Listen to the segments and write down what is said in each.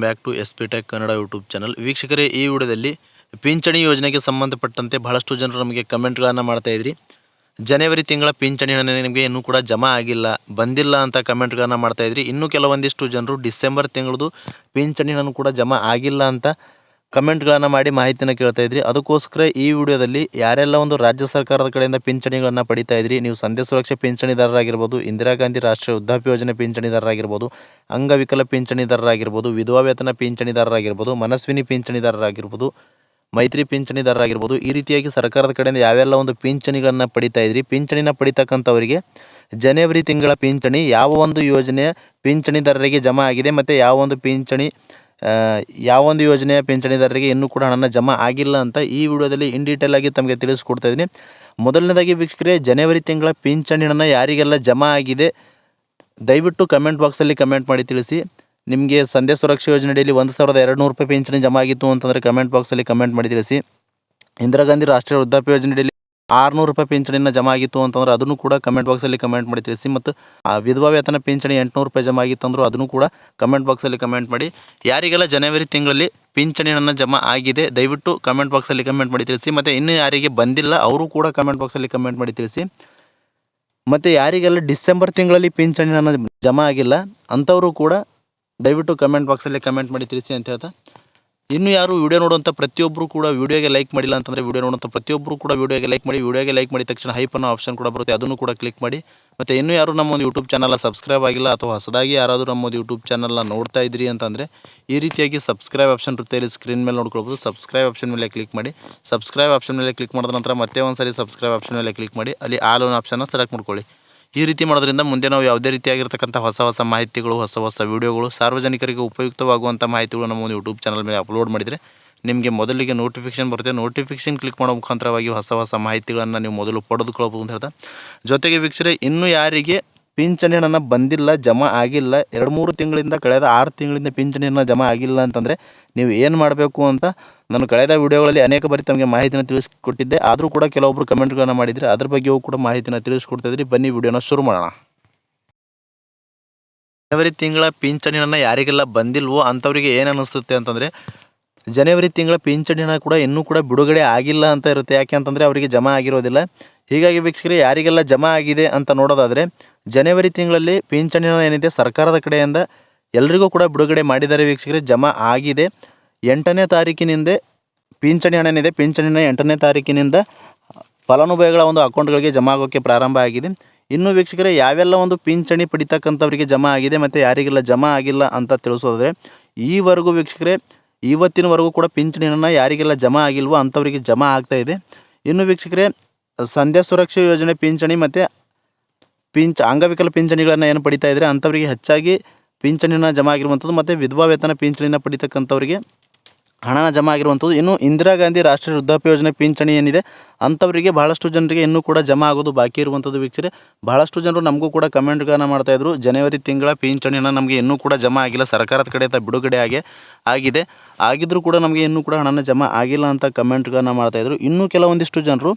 Back to S P tech Kannada YouTube channel ವೀಕ್ಷಕರೇ, ಈ ವಿಡಿಯೋದಲ್ಲಿ ಪಿಂಚಣಿ ಯೋಜನೆಗೆ ಸಂಬಂಧಪಟ್ಟಂತೆ ಬಹಳಷ್ಟು ಜನರು ನಮಗೆ ಕಮೆಂಟ್ಗಳನ್ನು ಮಾಡ್ತಾ ಇದ್ರಿ. ಜನವರಿ ತಿಂಗಳ ಪಿಂಚಣಿ ಹಣ ನಿಮಗೆ ಇನ್ನೂ ಕೂಡ ಜಮಾ ಆಗಿಲ್ಲ, ಬಂದಿಲ್ಲ ಅಂತ ಕಮೆಂಟ್ಗಳನ್ನು ಮಾಡ್ತಾ ಇದ್ರಿ. ಇನ್ನೂ ಕೆಲವೊಂದಿಷ್ಟು ಜನರು ಡಿಸೆಂಬರ್ ತಿಂಗಳದು ಪಿಂಚಣಿ ಹಣ ಕೂಡ ಜಮಾ ಆಗಿಲ್ಲ ಅಂತ ಕಮೆಂಟ್ಗಳನ್ನು ಮಾಡಿ ಮಾಹಿತಿನ ಕೇಳ್ತಾ ಇದ್ರಿ. ಅದಕ್ಕೋಸ್ಕರ ಈ ವಿಡಿಯೋದಲ್ಲಿ ಯಾರೆಲ್ಲ ಒಂದು ರಾಜ್ಯ ಸರ್ಕಾರದ ಕಡೆಯಿಂದ ಪಿಂಚಣಿಗಳನ್ನು ಪಡಿತಾ ಇದ್ರಿ, ನೀವು ಸಂಧ್ಯಾ ಸುರಕ್ಷಾ ಪಿಂಚಣಿದಾರರಾಗಿರ್ಬೋದು, ಇಂದಿರಾ ಗಾಂಧಿ ರಾಷ್ಟ್ರೀಯ ವೃದ್ಧಾಪ್ಯ ಯೋಜನೆ ಪಿಂಚಣಿದಾರರಾಗಿರ್ಬೋದು, ಅಂಗವಿಕಲ ಪಿಂಚಣಿದಾರರಾಗಿರ್ಬೋದು, ವಿಧವಾ ವೇತನ ಪಿಂಚಣಿದಾರರಾಗಿರ್ಬೋದು, ಮನಸ್ವಿನಿ ಪಿಂಚಣಿದಾರರಾಗಿರ್ಬೋದು, ಮೈತ್ರಿ ಪಿಂಚಣಿದಾರರಾಗಿರ್ಬೋದು, ಈ ರೀತಿಯಾಗಿ ಸರ್ಕಾರದ ಕಡೆಯಿಂದ ಯಾವೆಲ್ಲ ಒಂದು ಪಿಂಚಣಿಗಳನ್ನು ಪಡಿತಾ ಇದ್ರಿ, ಪಿಂಚಣಿನ ಪಡಿತಕ್ಕಂಥವರಿಗೆ ಜನವರಿ ತಿಂಗಳ ಪಿಂಚಣಿ ಯಾವ ಒಂದು ಯೋಜನೆಯ ಪಿಂಚಣಿದಾರರಿಗೆ ಜಮಾ ಆಗಿದೆ, ಮತ್ತು ಯಾವ ಒಂದು ಪಿಂಚಣಿ ಆ, ಯಾವ ಒಂದು ಯೋಜನೆಯ ಪಿಂಚಣಿದಾರರಿಗೆ ಇನ್ನೂ ಕೂಡ ಹಣನ ಜಮಾ ಆಗಿಲ್ಲ ಅಂತ ಈ ವಿಡಿಯೋದಲ್ಲಿ ಇನ್ ಡೀಟೇಲ್ ಆಗಿ ತಮಗೆ ತಿಳಿಸ್ಕೊಡ್ತಾ ಇದ್ದೀನಿ. ಮೊದಲನೇದಾಗಿ ವೀಕ್ಷಕರೇ ಜನವರಿ ತಿಂಗಳ ಪಿಂಚಣಿ ಹಣ ಯಾರಿಗೆಲ್ಲ ಜಮಾ ಆಗಿದೆ ದಯವಿಟ್ಟು ಕಮೆಂಟ್ ಬಾಕ್ಸಲ್ಲಿ ಕಮೆಂಟ್ ಮಾಡಿ ತಿಳಿಸಿ. ನಿಮಗೆ ಸಂಧ್ಯಾ ಸುರಕ್ಷಾ ಯೋಜನೆಯಲ್ಲಿ ಒಂದು ಸಾವಿರದ ಎರಡು ರೂಪಾಯಿ ಪಿಂಚಣಿ ಜಮಾ ಆಗಿತ್ತು ಅಂತಂದರೆ ಕಮೆಂಟ್ ಬಾಕ್ಸಲ್ಲಿ ಕಮೆಂಟ್ ಮಾಡಿ ತಿಳಿಸಿ. ಇಂದಿರಾ ಗಾಂಧಿ ರಾಷ್ಟ್ರೀಯ ವೃದ್ಧಾಪ್ಯ ಯೋಜನೆಯಲ್ಲಿ ಆರುನೂರು ರೂಪಾಯಿ ಪಿಂಚಣಿನ ಜಮಾ ಆಗಿತ್ತು ಅಂತಂದ್ರೆ ಅದನ್ನು ಕೂಡ ಕಮೆಂಟ್ ಬಾಕ್ಸಲ್ಲಿ ಕಮೆಂಟ್ ಮಾಡಿ ತಿಳಿಸಿ ಮತ್ತು ಆ ವಿಧವಾ ವೇತನ ಪಿಂಚಣಿ ಎಂಟುನೂರು ರೂಪಾಯಿ ಜಮಾ ಆಗಿತ್ತು ಅಂದರೂ ಅದನ್ನು ಕೂಡ ಕಮೆಂಟ್ ಬಾಕ್ಸಲ್ಲಿ ಕಮೆಂಟ್ ಮಾಡಿ. ಯಾರಿಗೆಲ್ಲ ಜನವರಿ ತಿಂಗಳಲ್ಲಿ ಪಿಂಚಣಿಯನ್ನು ಜಮಾ ಆಗಿದೆ, ದಯವಿಟ್ಟು ಕಮೆಂಟ್ ಬಾಕ್ಸಲ್ಲಿ ಕಮೆಂಟ್ ಮಾಡಿ ತಿಳಿಸಿ ಮತ್ತು ಇನ್ನು ಯಾರಿಗೆ ಬಂದಿಲ್ಲ ಅವರು ಕೂಡ ಕಮೆಂಟ್ ಬಾಕ್ಸಲ್ಲಿ ಕಮೆಂಟ್ ಮಾಡಿ ತಿಳಿಸಿ. ಮತ್ತು ಯಾರಿಗೆಲ್ಲ ಡಿಸೆಂಬರ್ ತಿಂಗಳಲ್ಲಿ ಪಿಂಚಣಿಯನ್ನು ಜಮಾ ಆಗಿಲ್ಲ ಅಂಥವರು ಕೂಡ ದಯವಿಟ್ಟು ಕಮೆಂಟ್ ಬಾಕ್ಸಲ್ಲಿ ಕಮೆಂಟ್ ಮಾಡಿ ತಿಳಿಸಿ ಅಂತ ಹೇಳ್ತಾ ಇನ್ನು ಯಾರು ವಿಡಿಯೋ ನೋಡುವಂಥ ಪ್ರತಿಯೊಬ್ಬರು ಕೂಡ ವಿಡಿಯೋಗೆ ಲೈಕ್ ಮಾಡಿಲ್ಲ ಅಂತಂದರೆ ವಿಡಿಯೋ ನೋಡುವಂಥ ಪ್ರತಿಯೊಬ್ಬರು ಕೂಡ ವಿಡಿಯೋಗೆ ಲೈಕ್ ಮಾಡಿ, ವಿಡಿಯೋಗೆ ಲೈಕ್ ಮಾಡಿದ ತಕ್ಷಣ ಹೈಪ್ ಅನ್ನೋ ಆಪ್ಷನ್ ಕೂಡ ಬರುತ್ತೆ, ಅದನ್ನು ಕೂಡ ಕ್ಲಿಕ್ ಮಾಡಿ. ಮತ್ತು ಇನ್ನೂ ಯಾರು ನಮ್ಮ ಒಂದು ಯೂಟ್ಯೂಬ್ ಚಾನಲ್ ಸಬ್ಸ್ಕ್ರೈಬ್ ಆಗಿಲ್ಲ ಅಥವಾ ಹೊಸದಾಗಿ ಯಾರಾದರೂ ನಮ್ಮ ಒಂದು ಯೂಟ್ಯೂಬ್ ಚಾನಲ್ನ ನೋಡ್ತಾ ಇದ್ರಿ ಅಂತಂದರೆ ಈ ರೀತಿಯಾಗಿ ಸಬ್ಸ್ಕ್ರೈಬ್ ಆಪ್ಷನ್ ಇರುತ್ತೆ. ಸ್ಕ್ರೀನ್ ಮೇಲೆ ನೋಡ್ಕೊಳ್ಬೋದು. ಸಬ್ಸ್ಕ್ರೈಬ್ ಆಪ್ಷನ್ ಮೇಲೆ ಕ್ಲಿಕ್ ಮಾಡಿ. ಸಬ್ಸ್ಕ್ರೈಬ್ ಆಪ್ಷನ್ ಮೇಲೆ ಕ್ಲಿಕ್ ಮಾಡಿದ ನಂತರ ಮತ್ತೆ ಒಂದು ಸರಿ ಸಬ್ಸ್ಕ್ರೈಬ್ ಆಪ್ಷನ್ ಮೇಲೆ ಕ್ಲಿಕ್ ಮಾಡಿ. ಅಲ್ಲಿ ಆಲ್ ಒನ್ ಆಪ್ಷನ್ನ ಸೆಲೆಕ್ಟ್ ಮಾಡ್ಕೊಳ್ಳಿ. ಈ ರೀತಿ ಮಾಡೋದ್ರಿಂದ ಮುಂದೆ ನಾವು ಯಾವುದೇ ರೀತಿಯಾಗಿರ್ತಕ್ಕಂಥ ಹೊಸ ಹೊಸ ಮಾಹಿತಿಗಳು, ಹೊಸ ಹೊಸ ವಿಡಿಯೋಗಳು, ಸಾರ್ವಜನಿಕರಿಗೆ ಉಪಯುಕ್ತವಾಗುವಂಥ ಮಾಹಿತಿಗಳು ನಮ್ಮ ಒಂದು ಯೂಟ್ಯೂಬ್ ಚಾನಲ್ ಮೇಲೆ ಅಪ್ಲೋಡ್ ಮಾಡಿದರೆ ನಿಮಗೆ ಮೊದಲಿಗೆ ನೋಟಿಫಿಕೇಶನ್ ಬರುತ್ತೆ. ನೋಟಿಫಿಕೇಶನ್ ಕ್ಲಿಕ್ ಮಾಡೋ ಮುಖಾಂತರವಾಗಿ ಹೊಸ ಹೊಸ ಮಾಹಿತಿಗಳನ್ನು ನೀವು ಮೊದಲು ಪಡೆದುಕೊಳ್ಬೋದು ಅಂತ ಹೇಳ್ತಾ. ಜೊತೆಗೆ ವೀಕ್ಷರೆ, ಇನ್ನೂ ಯಾರಿಗೆ ಪಿಂಚಣಿ ಹಣನ ಬಂದಿಲ್ಲ, ಜಮಾ ಆಗಿಲ್ಲ. ಎರಡು ಮೂರು ತಿಂಗಳಿಂದ ಕಳೆದ ಆರು ತಿಂಗಳಿಂದ ಪಿಂಚಣಿ ಹಣ ಜಮಾ ಆಗಿಲ್ಲ ಅಂತಂದರೆ ನೀವು ಏನು ಮಾಡಬೇಕು ಅಂತ ನಾನು ಕಳೆದ ವಿಡಿಯೋಗಳಲ್ಲಿ ಅನೇಕ ಬಾರಿ ತಮಗೆ ಮಾಹಿತಿನ ತಿಳಿಸ್ಕೊಟ್ಟಿದ್ದೆ. ಆದರೂ ಕೂಡ ಕೆಲವೊಬ್ಬರು ಕಮೆಂಟ್ಗಳನ್ನು ಮಾಡಿದರೆ ಅದ್ರ ಬಗ್ಗೆಯೂ ಕೂಡ ಮಾಹಿತಿನ ತಿಳಿಸ್ಕೊಡ್ತಾಯಿದ್ರಿ ಬನ್ನಿ ವಿಡಿಯೋನ ಶುರು ಮಾಡೋಣ. ಜನವರಿ ತಿಂಗಳ ಪಿಂಚಣಿ ಹಣ ಯಾರಿಗೆಲ್ಲ ಬಂದಿಲ್ವೋ ಅಂಥವರಿಗೆ ಏನು ಅನ್ನಿಸುತ್ತೆ ಅಂತಂದರೆ, ಜನವರಿ ತಿಂಗಳ ಪಿಂಚಣಿ ಹಣ ಕೂಡ ಇನ್ನೂ ಕೂಡ ಬಿಡುಗಡೆ ಆಗಿಲ್ಲ ಅಂತ ಇರುತ್ತೆ. ಯಾಕೆ ಅಂತಂದರೆ ಅವರಿಗೆ ಜಮಾ ಆಗಿರೋದಿಲ್ಲ. ಹೀಗಾಗಿ ವೀಕ್ಷಕರೇ, ಯಾರಿಗೆಲ್ಲ ಜಮಾ ಆಗಿದೆ ಅಂತ ನೋಡೋದಾದರೆ ಜನವರಿ ತಿಂಗಳಲ್ಲಿ ಪಿಂಚಣಿ ಏನಿದೆ, ಸರ್ಕಾರದ ಕಡೆಯಿಂದ ಎಲ್ರಿಗೂ ಕೂಡ ಬಿಡುಗಡೆ ಮಾಡಿದ್ದಾರೆ ವೀಕ್ಷಕರೇ, ಜಮಾ ಆಗಿದೆ. ಎಂಟನೇ ತಾರೀಕಿನಿಂದ ಪಿಂಚಣಿ ಹಣ ಏನಿದೆ, ಪಿಂಚಣಿ ಹಣ ಎಂಟನೇ ತಾರೀಕಿನಿಂದ ಫಲಾನುಭವಿಗಳ ಒಂದು ಅಕೌಂಟ್ಗಳಿಗೆ ಜಮಾ ಆಗೋಕ್ಕೆ ಪ್ರಾರಂಭ ಆಗಿದೆ. ಇನ್ನು ವೀಕ್ಷಕರೇ, ಯಾವೆಲ್ಲ ಒಂದು ಪಿಂಚಣಿ ಪಡಿತಕ್ಕಂಥವರಿಗೆ ಜಮಾ ಆಗಿದೆ ಮತ್ತು ಯಾರಿಗೆಲ್ಲ ಜಮಾ ಆಗಿಲ್ಲ ಅಂತ ತಿಳಿಸೋದ್ರೆ ಈವರೆಗೂ ವೀಕ್ಷಕರೇ ಇವತ್ತಿನವರೆಗೂ ಕೂಡ ಪಿಂಚಣಿ ಹಣ ಯಾರಿಗೆಲ್ಲ ಜಮಾ ಆಗಿಲ್ವೋ ಅಂಥವರಿಗೆ ಜಮಾ ಆಗ್ತಾ ಇದೆ. ಇನ್ನು ವೀಕ್ಷಕರೇ, ಸಂಧ್ಯಾ ಸುರಕ್ಷಾ ಯೋಜನೆ ಪಿಂಚಣಿ ಮತ್ತು ಪಿಂಚ್ ಅಂಗವಿಕಲ ಪಿಂಚಣಿಗಳನ್ನು ಏನು ಪಡಿತಾ ಇದ್ದರೆ ಅಂಥವರಿಗೆ ಹೆಚ್ಚಾಗಿ ಪಿಂಚಣಿನ ಜಮಾ ಆಗಿರುವಂಥದ್ದು ಮತ್ತು ವಿಧವಾ ವೇತನ ಪಿಂಚಣಿನ ಪಡಿತಕ್ಕಂಥವರಿಗೆ ಹಣನ ಜಮಾ ಆಗಿರುವಂಥದ್ದು. ಇನ್ನು ಇಂದಿರಾ ಗಾಂಧಿ ರಾಷ್ಟ್ರೀಯ ವೃದ್ಧಾಪ್ಯ ಯೋಜನೆ ಪಿಂಚಣಿ ಏನಿದೆ, ಅಂಥವರಿಗೆ ಭಾಳಷ್ಟು ಜನರಿಗೆ ಇನ್ನೂ ಕೂಡ ಜಮಾ ಆಗೋದು ಬಾಕಿ ಇರುವಂಥದ್ದು ವೀಕ್ಷರೆ. ಭಾಳಷ್ಟು ಜನರು ನಮಗೂ ಕೂಡ ಕಮೆಂಟ್ಗಳನ್ನು ಮಾಡ್ತಾಯಿದ್ರು ಜನವರಿ ತಿಂಗಳ ಪಿಂಚಣಿನ ನಮಗೆ ಇನ್ನೂ ಕೂಡ ಜಮಾ ಆಗಿಲ್ಲ, ಸರ್ಕಾರದ ಕಡೆಯಿಂದ ಬಿಡುಗಡೆ ಆಗಿ, ಆಗಿದೆ. ಆಗಿದ್ದರೂ ಕೂಡ ನಮಗೆ ಇನ್ನೂ ಕೂಡ ಹಣನ ಜಮಾ ಆಗಿಲ್ಲ ಅಂತ ಕಮೆಂಟ್ಗಳನ್ನು ಮಾಡ್ತಾಯಿದ್ರು ಇನ್ನೂ ಕೆಲವೊಂದಿಷ್ಟು ಜನರು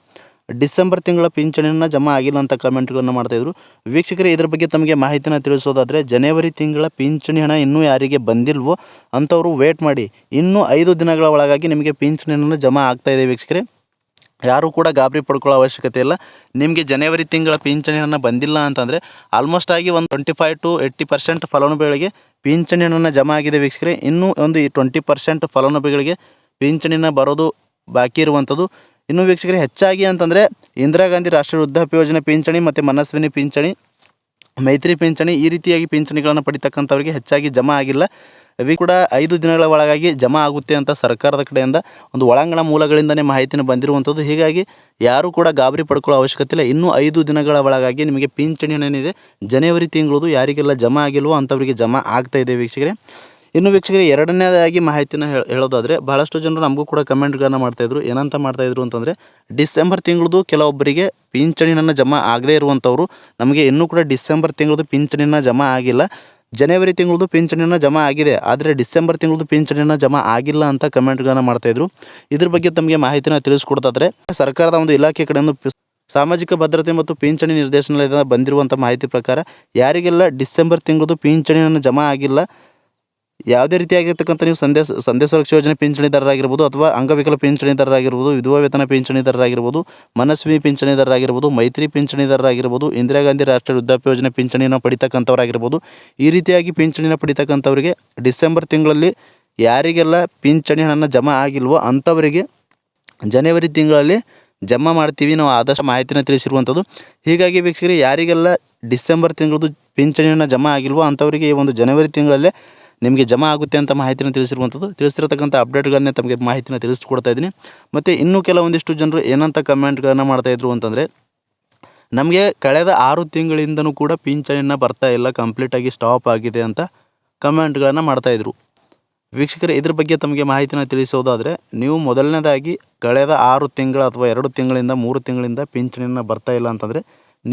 ಡಿಸೆಂಬರ್ ತಿಂಗಳ ಪಿಂಚಣಿಯನ್ನು ಜಮಾ ಆಗಿಲ್ಲ ಅಂತ ಕಮೆಂಟ್ಗಳನ್ನು ಮಾಡ್ತಾಯಿದ್ರು ವೀಕ್ಷಕರೇ, ಇದ್ರ ಬಗ್ಗೆ ತಮಗೆ ಮಾಹಿತಿನ ತಿಳಿಸೋದಾದರೆ, ಜನವರಿ ತಿಂಗಳ ಪಿಂಚಣಿ ಹಣ ಇನ್ನೂ ಯಾರಿಗೆ ಬಂದಿಲ್ವೋ ಅಂಥವರು ವೇಟ್ ಮಾಡಿ. ಇನ್ನೂ ಐದು ದಿನಗಳ ಒಳಗಾಗಿ ನಿಮಗೆ ಪಿಂಚಣಿಯನ್ನು ಜಮಾ ಆಗ್ತಾಯಿದೆ ವೀಕ್ಷಕರೇ. ಯಾರೂ ಕೂಡ ಗಾಬರಿ ಪಡ್ಕೊಳ್ಳೋ ಅವಶ್ಯಕತೆ ಇಲ್ಲ. ನಿಮಗೆ ಜನವರಿ ತಿಂಗಳ ಪಿಂಚಣಿ ಹಣ ಬಂದಿಲ್ಲ ಅಂತಂದರೆ ಆಲ್ಮೋಸ್ಟ್ ಆಗಿ ಒಂದು twenty five to eighty percent ಫಲಾನುಭವಿಗಳಿಗೆ ಪಿಂಚಣಿ ಹಣನ ಜಮಾ ಆಗಿದೆ ವೀಕ್ಷಕರೇ. ಇನ್ನೂ ಒಂದು ಟ್ವೆಂಟಿ ಪರ್ಸೆಂಟ್ ಫಲಾನುಭವಿಗಳಿಗೆ ಪಿಂಚಣಿನ ಬರೋದು ಬಾಕಿ ಇರುವಂಥದ್ದು. ಇನ್ನು ವೀಕ್ಷಕರಿಗೆ ಹೆಚ್ಚಾಗಿ ಅಂತಂದರೆ ಇಂದಿರಾ ಗಾಂಧಿ ರಾಷ್ಟ್ರೀಯ ವೃದ್ಧಾಪ್ಯ ಯೋಜನೆ ಪಿಂಚಣಿ ಮತ್ತು ಮನಸ್ವಿನಿ ಪಿಂಚಣಿ, ಮೈತ್ರಿ ಪಿಂಚಣಿ ಈ ರೀತಿಯಾಗಿ ಪಿಂಚಣಿಗಳನ್ನು ಪಡಿತಕ್ಕಂಥವ್ರಿಗೆ ಹೆಚ್ಚಾಗಿ ಜಮಾ ಆಗಿಲ್ಲ. ಅವಿ ಕೂಡ ಐದು ದಿನಗಳ ಒಳಗಾಗಿ ಜಮಾ ಆಗುತ್ತೆ ಅಂತ ಸರ್ಕಾರದ ಕಡೆಯಿಂದ ಒಂದು ಒಳಾಂಗಣ ಮೂಲಗಳಿಂದನೇ ಮಾಹಿತಿನ ಬಂದಿರುವಂಥದ್ದು. ಹೀಗಾಗಿ ಯಾರೂ ಕೂಡ ಗಾಬರಿ ಪಡ್ಕೊಳ್ಳೋ ಅವಶ್ಯಕತೆ ಇಲ್ಲ. ಇನ್ನೂ ಐದು ದಿನಗಳ ಒಳಗಾಗಿ ನಿಮಗೆ ಪಿಂಚಣಿ ಏನಿದೆ ಜನವರಿ ತಿಂಗಳದು ಯಾರಿಗೆಲ್ಲ ಜಮಾ ಆಗಿಲ್ವೋ ಅಂಥವರಿಗೆ ಜಮಾ ಆಗ್ತಾಯಿದೆ ಇದೆ ವೀಕ್ಷಕರೇ. ಇನ್ನು ವೀಕ್ಷಕರಿಗೆ ಎರಡನೇದಾಗಿ ಮಾಹಿತಿನ ಹೇಳ, ಹೇಳೋದಾದರೆ ಭಾಳಷ್ಟು ಜನರು ನಮಗೂ ಕೂಡ ಕಮೆಂಟ್ಗಳನ್ನು ಮಾಡ್ತಾಯಿದ್ರು ಏನಂತ ಮಾಡ್ತಾಯಿದ್ರು ಅಂತಂದರೆ, ಡಿಸೆಂಬರ್ ತಿಂಗಳದು ಕೆಲವೊಬ್ಬರಿಗೆ ಪಿಂಚಣಿನ ಜಮಾ ಆಗದೇ ಇರುವಂಥವ್ರು, ನಮಗೆ ಇನ್ನೂ ಕೂಡ ಡಿಸೆಂಬರ್ ತಿಂಗಳದು ಪಿಂಚಣಿನ ಜಮಾ ಆಗಿಲ್ಲ. ಜನವರಿ ತಿಂಗಳದು ಪಿಂಚಣಿನ ಜಮಾ ಆಗಿದೆ, ಆದರೆ ಡಿಸೆಂಬರ್ ತಿಂಗಳದು ಪಿಂಚಣಿನ ಜಮಾ ಆಗಿಲ್ಲ ಅಂತ ಕಮೆಂಟ್ಗಳನ್ನು ಮಾಡ್ತಾಯಿದ್ರು ಇದ್ರ. ಬಗ್ಗೆ ತಮಗೆ ಮಾಹಿತಿನ ತಿಳಿಸ್ಕೊಡ್ತಾದ್ರೆ, ಸರ್ಕಾರದ ಒಂದು ಇಲಾಖೆ ಕಡೆಯಿಂದ ಸಾಮಾಜಿಕ ಭದ್ರತೆ ಮತ್ತು ಪಿಂಚಣಿ ನಿರ್ದೇಶನಾಲಯದಿಂದ ಬಂದಿರುವಂಥ ಮಾಹಿತಿ ಪ್ರಕಾರ, ಯಾರಿಗೆಲ್ಲ ಡಿಸೆಂಬರ್ ತಿಂಗಳದು ಪಿಂಚಣಿಯನ್ನು ಜಮಾ ಆಗಿಲ್ಲ ಯಾವುದೇ ರೀತಿಯಾಗಿರ್ತಕ್ಕಂಥ ನೀವು ಸಂದೇಶ ಸಂದೇಶ ಸುರಕ್ಷಾ ಯೋಜನೆ ಪಿಂಚಣಿದಾರರಾಗಿರ್ಬೋದು ಅಥವಾ ಅಂಗವಿಕಲ ಪಿಂಚಣಿದಾರರಾಗಿರ್ಬೋದು ವಿಧವಾ ವೇತನ ಪಿಂಚಣಿದಾರರಾಗಿರ್ಬೋದು ಮನಸ್ವಿ ಪಿಂಚಣಿದಾರರಾಗಿರ್ಬೋದು, ಮೈತ್ರಿ ಪಿಂಚಣಿದಾರರಾಗಿರ್ಬೋದು, ಇಂದಿರಾ ಗಾಂಧಿ ರಾಷ್ಟ್ರೀಯ ವೃದ್ಧಾಪ್ಯ ಯೋಜನೆ ಪಿಂಚಣಿಯನ್ನು ಪಡಿತಕ್ಕಂಥವರಾಗಿರ್ಬೋದು, ಈ ರೀತಿಯಾಗಿ ಪಿಂಚಣಿನ ಪಡಿತಕ್ಕಂಥವರಿಗೆ ಡಿಸೆಂಬರ್ ತಿಂಗಳಲ್ಲಿ ಯಾರಿಗೆಲ್ಲ ಪಿಂಚಣಿ ಹಣನ ಜಮಾ ಆಗಿಲ್ವೋ ಅಂಥವರಿಗೆ ಜನವರಿ ತಿಂಗಳಲ್ಲಿ ಜಮಾ ಮಾಡ್ತೀವಿ ನಾವು ಆದಷ್ಟು ಮಾಹಿತಿನ ತಿಳಿಸಿರುವಂಥದ್ದು. ಹೀಗಾಗಿ ವೀಕ್ಷಕರಿಗೆ ಯಾರಿಗೆಲ್ಲ ಡಿಸೆಂಬರ್ ತಿಂಗಳದು ಪಿಂಚಣಿಯನ್ನು ಜಮಾ ಆಗಿಲ್ವೋ ಅಂಥವರಿಗೆ ಈ ಒಂದು ಜನವರಿ ತಿಂಗಳಲ್ಲೇ ನಿಮಗೆ ಜಮಾ ಆಗುತ್ತೆ ಅಂತ ಮಾಹಿತಿನ ತಿಳಿಸಿರುವಂಥದ್ದು. ತಿಳಿಸಿರ್ತಕ್ಕಂಥ ಅಪ್ಡೇಟ್ಗಳನ್ನೇ ತಮಗೆ ಮಾಹಿತಿನ ತಿಳಿಸ್ಕೊಡ್ತಾ ಇದ್ದೀನಿ. ಮತ್ತು ಇನ್ನೂ ಕೆಲವೊಂದಿಷ್ಟು ಜನರು ಏನಂತ ಕಮೆಂಟ್ಗಳನ್ನು ಮಾಡ್ತಾಯಿದ್ರು ಅಂತಂದರೆ, ನಮಗೆ ಕಳೆದ ಆರು ತಿಂಗಳಿಂದನೂ ಕೂಡ ಪಿಂಚಣಿನ ಬರ್ತಾ ಇಲ್ಲ ಕಂಪ್ಲೀಟಾಗಿ ಸ್ಟಾಪ್ ಆಗಿದೆ ಅಂತ ಕಮೆಂಟ್ಗಳನ್ನು ಮಾಡ್ತಾಯಿದ್ರು ವೀಕ್ಷಕರು, ಇದ್ರ ಬಗ್ಗೆ ತಮಗೆ ಮಾಹಿತಿನ ತಿಳಿಸೋದಾದರೆ, ನೀವು ಮೊದಲನೇದಾಗಿ ಕಳೆದ ಆರು ತಿಂಗಳ ಅಥವಾ ಎರಡು ತಿಂಗಳಿಂದ ಮೂರು ತಿಂಗಳಿಂದ ಪಿಂಚಣಿನ ಬರ್ತಾ ಇಲ್ಲ ಅಂತಂದರೆ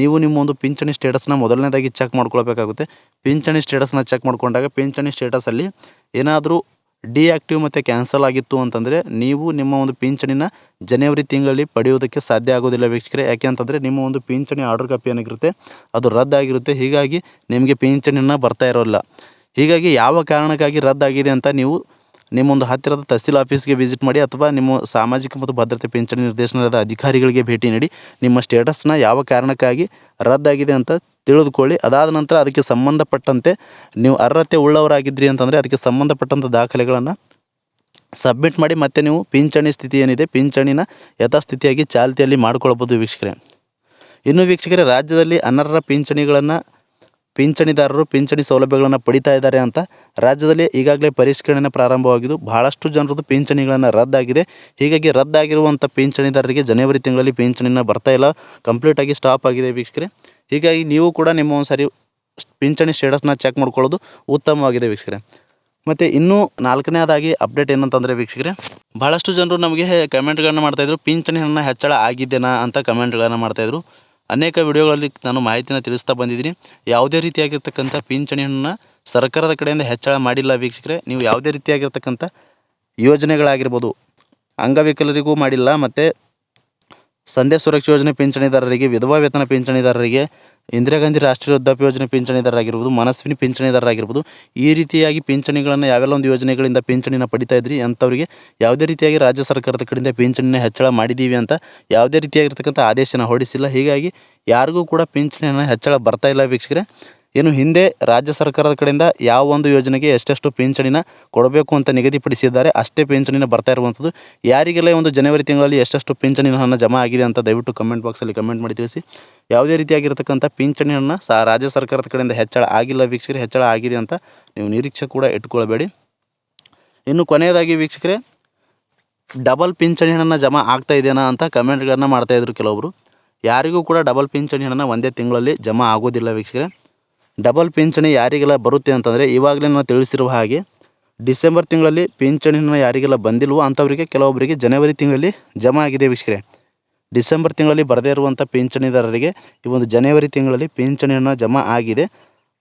ನೀವು ನಿಮ್ಮ ಒಂದು ಪಿಂಚಣಿ ಸ್ಟೇಟಸ್ನ ಮೊದಲನೇದಾಗಿ ಚೆಕ್ ಮಾಡ್ಕೊಳ್ಬೇಕಾಗುತ್ತೆ. ಪಿಂಚಣಿ ಸ್ಟೇಟಸ್ನ ಚೆಕ್ ಮಾಡ್ಕೊಂಡಾಗ ಪಿಂಚಣಿ ಸ್ಟೇಟಸಲ್ಲಿ ಏನಾದರೂ ಡಿಆಕ್ಟಿವ್ ಮತ್ತು ಕ್ಯಾನ್ಸಲ್ ಆಗಿತ್ತು ಅಂತಂದರೆ ನೀವು ನಿಮ್ಮ ಒಂದು ಪಿಂಚಣಿನ ಜನವರಿ ತಿಂಗಳಲ್ಲಿ ಪಡೆಯೋದಕ್ಕೆ ಸಾಧ್ಯ ಆಗೋದಿಲ್ಲ ವೀಕ್ಷಕರೇ. ಯಾಕೆ ಅಂತಂದರೆ ನಿಮ್ಮ ಒಂದು ಪಿಂಚಣಿ ಆರ್ಡರ್ ಕಾಪಿ ಏನಾಗಿರುತ್ತೆ ಅದು ರದ್ದಾಗಿರುತ್ತೆ. ಹೀಗಾಗಿ ನಿಮಗೆ ಪಿಂಚಣಿನ ಬರ್ತಾ ಇರೋಲ್ಲ. ಹೀಗಾಗಿ ಯಾವ ಕಾರಣಕ್ಕಾಗಿ ರದ್ದಾಗಿದೆ ಅಂತ ನೀವು ನಿಮ್ಮೊಂದು ಹತ್ತಿರದ ತಹಸೀಲ್ ಆಫೀಸ್ಗೆ ವಿಸಿಟ್ ಮಾಡಿ ಅಥವಾ ನಿಮ್ಮ ಸಾಮಾಜಿಕ ಮತ್ತು ಭದ್ರತೆ ಪಿಂಚಣಿ ನಿರ್ದೇಶನದ ಅಧಿಕಾರಿಗಳಿಗೆ ಭೇಟಿ ನೀಡಿ ನಿಮ್ಮ ಸ್ಟೇಟಸ್ನ ಯಾವ ಕಾರಣಕ್ಕಾಗಿ ರದ್ದಾಗಿದೆ ಅಂತ ತಿಳಿದುಕೊಳ್ಳಿ. ಅದಾದ ನಂತರ ಅದಕ್ಕೆ ಸಂಬಂಧಪಟ್ಟಂತೆ ನೀವು ಅರ್ಹತೆ ಉಳ್ಳವರಾಗಿದ್ರಿ ಅಂತಂದರೆ ಅದಕ್ಕೆ ಸಂಬಂಧಪಟ್ಟಂಥ ದಾಖಲೆಗಳನ್ನು ಸಬ್ಮಿಟ್ ಮಾಡಿ ಮತ್ತೆ ನೀವು ಪಿಂಚಣಿ ಸ್ಥಿತಿ ಏನಿದೆ ಪಿಂಚಣಿನ ಯಥಾಸ್ಥಿತಿಯಾಗಿ ಚಾಲ್ತಿಯಲ್ಲಿ ಮಾಡ್ಕೊಳ್ಬೋದು ವೀಕ್ಷಕರೇ. ಇನ್ನು ವೀಕ್ಷಕರೇ, ರಾಜ್ಯದಲ್ಲಿ ಅನರ್ಹ ಪಿಂಚಣಿಗಳನ್ನು ಪಿಂಚಣಿದಾರರು ಪಿಂಚಣಿ ಸೌಲಭ್ಯಗಳನ್ನು ಪಡಿತಾ ಇದ್ದಾರೆ ಅಂತ ರಾಜ್ಯದಲ್ಲಿ ಈಗಾಗಲೇ ಪರಿಷ್ಕರಣೆ ಪ್ರಾರಂಭವಾಗಿದ್ದು ಬಹಳಷ್ಟು ಜನರದ್ದು ಪಿಂಚಣಿಗಳನ್ನು ರದ್ದಾಗಿದೆ. ಹೀಗಾಗಿ ರದ್ದಾಗಿರುವಂಥ ಪಿಂಚಣಿದಾರರಿಗೆ ಜನವರಿ ತಿಂಗಳಲ್ಲಿ ಪಿಂಚಣಿನ ಬರ್ತಾ ಇಲ್ಲ. ಕಂಪ್ಲೀಟಾಗಿ ಸ್ಟಾಪ್ ಆಗಿದೆ ವೀಕ್ಷಕರೇ. ಹೀಗಾಗಿ ನೀವು ಕೂಡ ನಿಮ್ಮ ಒಂದು ಸಾರಿ ಪಿಂಚಣಿ ಸ್ಟೇಟಸ್ನ ಚೆಕ್ ಮಾಡ್ಕೊಳ್ಳೋದು ಉತ್ತಮವಾಗಿದೆ ವೀಕ್ಷಕರೇ. ಮತ್ತು ಇನ್ನೂ ನಾಲ್ಕನೇದಾಗಿ ಅಪ್ಡೇಟ್ ಏನಂತಂದರೆ ವೀಕ್ಷಕರೇ ಭಾಳಷ್ಟು ಜನರು ನಮಗೆ ಕಮೆಂಟ್ಗಳನ್ನು ಮಾಡ್ತಾಯಿದ್ರು ಪಿಂಚಣಿ ಹಣ ಹೆಚ್ಚಳ ಆಗಿದ್ದೇನಾ ಅಂತ ಕಮೆಂಟ್ಗಳನ್ನು ಮಾಡ್ತಾಯಿದ್ರು ಅನೇಕ ವಿಡಿಯೋಗಳಲ್ಲಿ ನಾನು ಮಾಹಿತಿನ ತಿಳಿಸ್ತಾ ಬಂದಿದ್ದೀನಿ. ಯಾವುದೇ ರೀತಿಯಾಗಿರ್ತಕ್ಕಂಥ ಪಿಂಚಣಿಯನ್ನು ಸರ್ಕಾರದ ಕಡೆಯಿಂದ ಹೆಚ್ಚಳ ಮಾಡಿಲ್ಲ ವೀಕ್ಷಕರೇ. ನೀವು ಯಾವುದೇ ರೀತಿಯಾಗಿರ್ತಕ್ಕಂಥ ಯೋಜನೆಗಳಾಗಿರ್ಬೋದು, ಅಂಗವಿಕಲರಿಗೂ ಮಾಡಿಲ್ಲ, ಮತ್ತು ಸಂಧ್ಯಾ ಸುರಕ್ಷಾ ಯೋಜನೆ ಪಿಂಚಣಿದಾರರಿಗೆ, ವಿಧವಾ ವೇತನ ಪಿಂಚಣಿದಾರರಿಗೆ ಇಂದಿರಾ ಗಾಂಧಿ ರಾಷ್ಟ್ರೀಯ ವೃದ್ಧಾಪ್ಯ ಯೋಜನೆ ಪಿಂಚಣಿದಾರರಾಗಿರ್ಬೋದು, ಮನಸ್ವಿನಿ ಪಿಂಚಣಿದಾರರಾಗಿರ್ಬೋದು, ಈ ರೀತಿಯಾಗಿ ಪಿಂಚಣಿಗಳನ್ನು ಯಾವೆಲ್ಲ ಒಂದು ಯೋಜನೆಗಳಿಂದ ಪಿಂಚಣಿನ ಪಡಿತಾ ಇದ್ರಿ ಅಂಥವರಿಗೆ ಯಾವುದೇ ರೀತಿಯಾಗಿ ರಾಜ್ಯ ಸರ್ಕಾರದ ಕಡೆಯಿಂದ ಪಿಂಚಣಿನ ಹೆಚ್ಚಳ ಮಾಡಿದ್ದೀವಿ ಅಂತ ಯಾವುದೇ ರೀತಿಯಾಗಿರ್ತಕ್ಕಂಥ ಆದೇಶನ ಹೊರಡಿಸಿಲ್ಲ. ಹೀಗಾಗಿ ಯಾರಿಗೂ ಕೂಡ ಪಿಂಚಣಿಯನ್ನು ಹೆಚ್ಚಳ ಬರ್ತಾ ಇಲ್ಲ ವೀಕ್ಷಕರೇ. ಏನು ಹಿಂದೆ ರಾಜ್ಯ ಸರ್ಕಾರದ ಕಡೆಯಿಂದ ಯಾವ ಒಂದು ಯೋಜನೆಗೆ ಎಷ್ಟೆಷ್ಟು ಪಿಂಚಣಿನ ಕೊಡಬೇಕು ಅಂತ ನಿಗದಿಪಡಿಸಿದ್ದಾರೆ, ಅಷ್ಟೇ ಪಿಂಚಣಿನ ಬರ್ತಾ ಇರುವಂಥದ್ದು ಯಾರಿಗೆಲ್ಲ ಒಂದು ಜನವರಿ ತಿಂಗಳಲ್ಲಿ ಎಷ್ಟೆಷ್ಟು ಪಿಂಚಣಿನ ಹಣ ಜಮಾ ಆಗಿದೆ ಅಂತ ದಯವಿಟ್ಟು ಕಮೆಂಟ್ ಬಾಕ್ಸಲ್ಲಿ ಕಮೆಂಟ್ ಮಾಡಿ ತಿಳಿಸಿ. ಯಾವುದೇ ರೀತಿಯಾಗಿರ್ತಕ್ಕಂಥ ಪಿಂಚಣಿ ಹಣ ಸಾ ರಾಜ್ಯ ಸರ್ಕಾರದ ಕಡೆಯಿಂದ ಹೆಚ್ಚಳ ಆಗಿಲ್ಲ ವೀಕ್ಷಕರೆ, ಹೆಚ್ಚಳ ಆಗಿದೆ ಅಂತ ನೀವು ನಿರೀಕ್ಷೆ ಕೂಡ ಇಟ್ಕೊಳ್ಬೇಡಿ. ಇನ್ನು ಕೊನೆಯದಾಗಿ ವೀಕ್ಷಕರೇ ಡಬಲ್ ಪಿಂಚಣಿ ಹಣ ಜಮಾ ಆಗ್ತಾ ಇದೆಯಾ ಅಂತ ಕಮೆಂಟ್ಗಳನ್ನು ಮಾಡ್ತಾಯಿದ್ರು ಕೆಲವೊಬ್ಬರು ಯಾರಿಗೂ ಕೂಡ ಡಬಲ್ ಪಿಂಚಣಿ ಹಣನ ಒಂದೇ ತಿಂಗಳಲ್ಲಿ ಜಮಾ ಆಗೋದಿಲ್ಲ ವೀಕ್ಷಕರೇ. ಡಬಲ್ ಪಿಂಚಣಿ ಯಾರಿಗೆಲ್ಲ ಬರುತ್ತೆ ಅಂತಂದರೆ ಇವಾಗಲೇ ನಾನು ತಿಳಿಸಿರುವ ಹಾಗೆ ಡಿಸೆಂಬರ್ ತಿಂಗಳಲ್ಲಿ ಪಿಂಚಣಿ ಹಣ ಯಾರಿಗೆಲ್ಲ ಬಂದಿಲ್ವೋ ಅಂಥವರಿಗೆ ಕೆಲವೊಬ್ಬರಿಗೆ ಜನವರಿ ತಿಂಗಳಲ್ಲಿ ಜಮಾ ಆಗಿದೆ ವೀಕ್ಷಕರೇ. ಡಿಸೆಂಬರ್ ತಿಂಗಳಲ್ಲಿ ಬರದೇ ಇರುವಂಥ ಪಿಂಚಣಿದಾರರಿಗೆ ಈ ಒಂದು ಜನವರಿ ತಿಂಗಳಲ್ಲಿ ಪಿಂಚಣಿ ಹಣ ಜಮಾ ಆಗಿದೆ.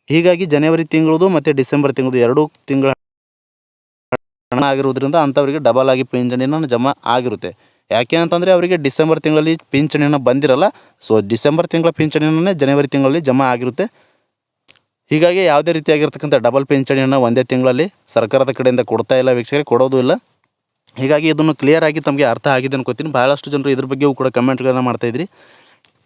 ಹೀಗಾಗಿ ಜನವರಿ ತಿಂಗಳದು ಮತ್ತು ಡಿಸೆಂಬರ್ ತಿಂಗಳದು ಎರಡೂ ತಿಂಗಳ ಹಣ ಆಗಿರುವುದರಿಂದ ಅಂಥವರಿಗೆ ಡಬಲ್ ಆಗಿ ಪಿಂಚಣಿನ ಜಮಾ ಆಗಿರುತ್ತೆ. ಯಾಕೆ ಅಂತಂದರೆ ಅವರಿಗೆ ಡಿಸೆಂಬರ್ ತಿಂಗಳಲ್ಲಿ ಪಿಂಚಣಿನ ಬಂದಿರಲ್ಲ. ಸೊ ಡಿಸೆಂಬರ್ ತಿಂಗಳ ಪಿಂಚಣಿನೇ ಜನವರಿ ತಿಂಗಳಲ್ಲಿ ಜಮಾ ಆಗಿರುತ್ತೆ. ಹೀಗಾಗಿ ಯಾವುದೇ ರೀತಿಯಾಗಿರ್ತಕ್ಕಂಥ ಡಬಲ್ ಪಿಂಚಣಿಯನ್ನು ಒಂದೇ ತಿಂಗಳಲ್ಲಿ ಸರ್ಕಾರದ ಕಡೆಯಿಂದ ಕೊಡ್ತಾ ಇಲ್ಲ ವೀಕ್ಷಕರಿಗೆ ಕೊಡೋದು ಇಲ್ಲ. ಹೀಗಾಗಿ ಇದನ್ನು ಕ್ಲಿಯರ್ ಆಗಿ ತಮಗೆ ಅರ್ಥ ಆಗಿದೆ ಅನ್ಕೋತೀನಿ. ಭಾಳಷ್ಟು ಜನರು ಇದ್ರ ಬಗ್ಗೆಯೂ ಕೂಡ ಕಮೆಂಟ್ಗಳನ್ನು ಮಾಡ್ತಾಯಿದ್ರಿ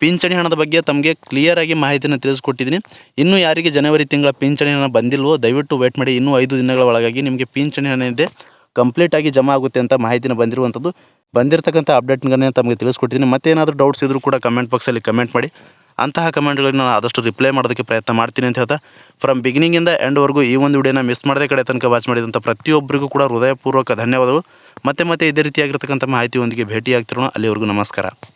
ಪಿಂಚಣಿ ಹಣದ ಬಗ್ಗೆ ತಮಗೆ ಕ್ಲಿಯರ್ ಆಗಿ ಮಾಹಿತಿಯನ್ನು ತಿಳಿಸ್ಕೊಟ್ಟಿದ್ದೀನಿ. ಇನ್ನೂ ಯಾರಿಗೆ ಜನವರಿ ತಿಂಗಳ ಪಿಂಚಣಿ ಹಣ ಬಂದಿಲ್ವೋ, ದಯವಿಟ್ಟು ವೇಟ್ ಮಾಡಿ. ಇನ್ನೂ ಐದು ದಿನಗಳ ಒಳಗಾಗಿ ನಿಮಗೆ ಪಿಂಚಣಿ ಹಣ ಇದೆ. ಕಂಪ್ಲೀಟಾಗಿ ಜಮಾ ಆಗುತ್ತೆ ಅಂತ ಮಾಹಿತಿನ ಬಂದಿರುವಂಥದ್ದು. ಬಂದಿರತಕ್ಕಂಥ ಅಪ್ಡೇಟ್ಗಳನ್ನೇ ತಮಗೆ ತಿಳಿಸ್ಕೊಟ್ಟಿದ್ದೀನಿ. ಮತ್ತೇನಾದರೂ ಡೌಟ್ಸ್ ಇದ್ದರೂ ಕೂಡ ಕಮೆಂಟ್ ಬಾಕ್ಸಲ್ಲಿ ಕಮೆಂಟ್ ಮಾಡಿ. ಅಂತಹ ಕಮೆಂಟ್ಗಳನ್ನ ನಾನು ಆದಷ್ಟು ರಿಪ್ಲೈ ಮಾಡೋದಕ್ಕೆ ಪ್ರಯತ್ನ ಮಾಡ್ತೀನಿ ಅಂತ ಹೇಳ್ತಾ ಫ್ರಮ್ ಬಿಗಿನಿಂಗಿಂದ ಎಂಡ್ವರೆಗೂ ಈ ಒಂದು ವಿಡಿಯೋನ ಮಿಸ್ ಮಾಡದೆ ಕಡೆ ತನಕ ವಾಚ್ ಮಾಡಿದಂಥ ಪ್ರತಿಯೊಬ್ಬರಿಗೂ ಕೂಡ ಹೃದಯಪೂರ್ವಕ ಧನ್ಯವಾದಗಳು. ಮತ್ತೆ ಮತ್ತೆ ಇದೇ ರೀತಿಯಾಗಿರ್ತಕ್ಕಂಥ ಮಾಹಿತಿಯೊಂದಿಗೆ ಭೇಟಿಯಾಗ್ತಿರೋಣ. ಅಲ್ಲಿವರೆಗೂ ನಮಸ್ಕಾರ.